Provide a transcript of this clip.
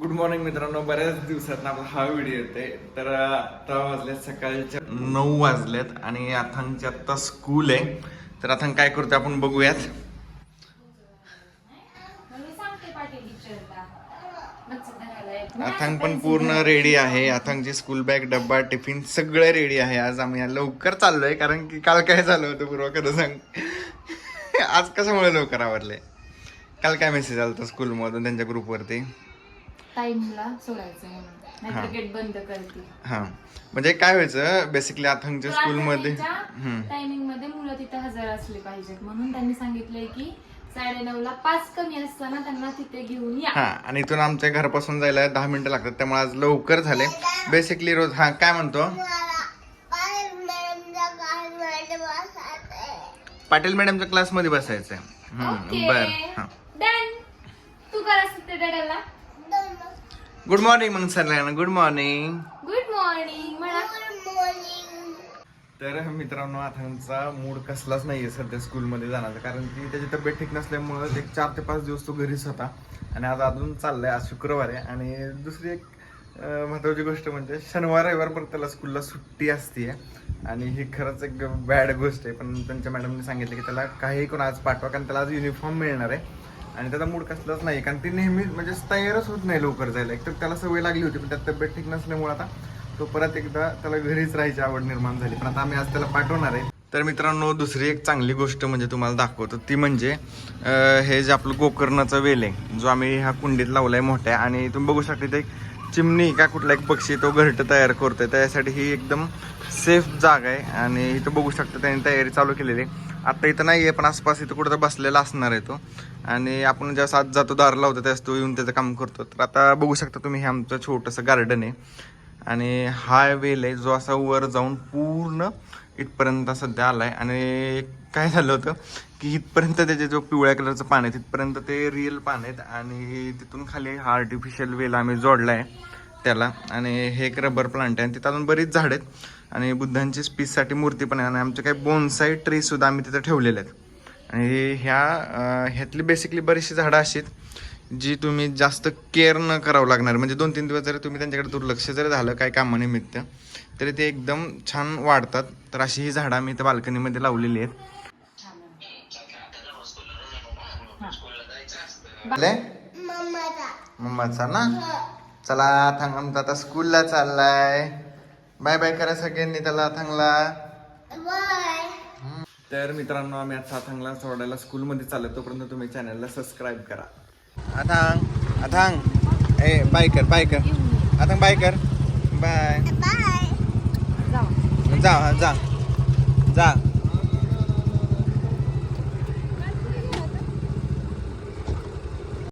Good morning मित्रांनो. बऱ्याच दिवसात आपला हा व्हिडिओ येते तर आता वाजल्यात सकाळच्या नऊ वाजल्यात आणि अथांगची आत्ता स्कूल आहे. तर अथांग काय करतो आपण बघूयात. अथांग पण पूर्ण रेडी आहे. अथांगची स्कूल बॅग डब्बा टिफिन सगळं रेडी आहे. आज आम्ही लवकर चाललोय कारण की काल काय झालं होतं पूर्व? खरं सांग. आज कशामुळे लवकर आवरले? काल काय मेसेज आला होता स्कूलमधून त्यांच्या ग्रुपवरती टाइमला सोडायचं म्हणून. हा. नाहीतर गेट बंद करते हा. म्हणजे काय व्हायचं बेसिकली अथांगच्या स्कूलमध्ये. टायमिंगमध्ये मुलं तिथे हजर असले पाहिजेत. म्हणून त्यांनी सांगितलंय की साडे ला पाच कमी असताना त्यांना तिथे घेऊन या. हा. आणि इथून आमच्या घरापासून जायला दहा मिनिटं लागतात. त्यामुळे आज लवकर झाले. बेसिकली रोज हा काय म्हणतो? पाटील मॅडमच्या क्लासमध्ये बसायचंय. हम्म, ओके बर. हा. डन तू कर डॅडाला. गुड मॉर्निंग मग सगळ्यांना गुड मॉर्निंग गुड मॉर्निंग तर मित्रांनो अथांगचा मूड कसलाच नाहीये सध्या स्कूलमध्ये जाण्याचा. कारण की त्याची तब्येत ठीक नसल्यामुळं एक चार ते पाच दिवस तो घरीच होता. आणि आज अजून चाललाय आज शुक्रवार आहे. आणि दुसरी एक महत्वाची गोष्ट म्हणजे शनिवार रविवार परत त्याला स्कूलला सुट्टी असते आणि ही खरंच एक बॅड गोष्ट आहे. पण त्यांच्या मॅडमने सांगितलं की त्याला काही कोण आज पाठवा कारण त्याला आज युनिफॉर्म मिळणार आहे. आणि त्याचा मूड कसलाच नाही कारण ती नेहमीच म्हणजे तयारच होत नाही लवकर जायला. एक तर त्याला सवय लागली होती पण त्यात तब्येत ठीक नसल्यामुळे आता तो परत एकदा त्याला घरीच राहायची आवड निर्माण झाली. पण आता आम्ही आज त्याला पाठवणार आहे. तर मित्रांनो दुसरी एक चांगली गोष्ट म्हणजे तुम्हाला दाखवतो. ती म्हणजे हे जे आपलं गोकर्णाचा वेल आहे जो आम्ही ह्या कुंडीत लावलाय मोठ्या. आणि तुम्ही बघू शकता ते एक चिमणी का कुठला एक पक्षी तो घरट तयार करतोय. त्यासाठी ही एकदम सेफ जागा आहे. आणि इथं बघू शकता त्यांनी तयारी चालू केलेली आहे. आता इथं नाही आहे पण आसपास इथं कुठं बसलेला असणार आहे तो. आणि आपण ज्या सात जातो दार लावतो त्यास तो येऊन त्याचं काम करतो. तर आता बघू शकता तुम्ही हे आमचं छोटंसं गार्डन आहे. आणि हा वेल आहे जो असा वर जाऊन पूर्ण इथपर्यंत सध्या आला आहे आणि काय झालं होतं की इथपर्यंत त्याचे जो पिवळ्या कलरचं पान आहे तिथपर्यंत ते रिअल पान आहेत. आणि तिथून खाली हा आर्टिफिशियल वेल आम्ही जोडला आहे त्याला. आणि हे एक रबर प्लांट आहे. आणि तिथं अजून बरीच झाड आहेत. आणि बुद्धांची स्पीचसाठी मूर्ती पण आहे. आणि आमचे काही बोनसाई ट्री सुद्धा आम्ही तिथं ठेवलेले आहेत. आणि ह्या ह्यातली बेसिकली बरीचशी झाडं अशी आहेत जी तुम्ही जास्त केअर न करावं लागणार. म्हणजे दोन तीन दिवस जरी तुम्ही त्यांच्याकडे दुर्लक्ष जरी झालं काय कामानिमित्त तरी ते एकदम छान वाढतात. तर अशी ही झाडं आम्ही त्या बाल्कनीमध्ये लावलेली आहेत? मम्माचा. ना? चला थांग आमचा आता स्कूलला चाललाय. बाय बाय करा सगळ्यांनी त्याला थांगला तर मित्रांनो आम्ही आज साथांगला सोडायला स्कूलमध्ये चाललो तोपर्यंत तुम्ही चॅनलला सबस्क्राईब करा. अथांग अथांग. ए बाय कर बाय कर. अथांग बाय कर. बाय जा जा. जा.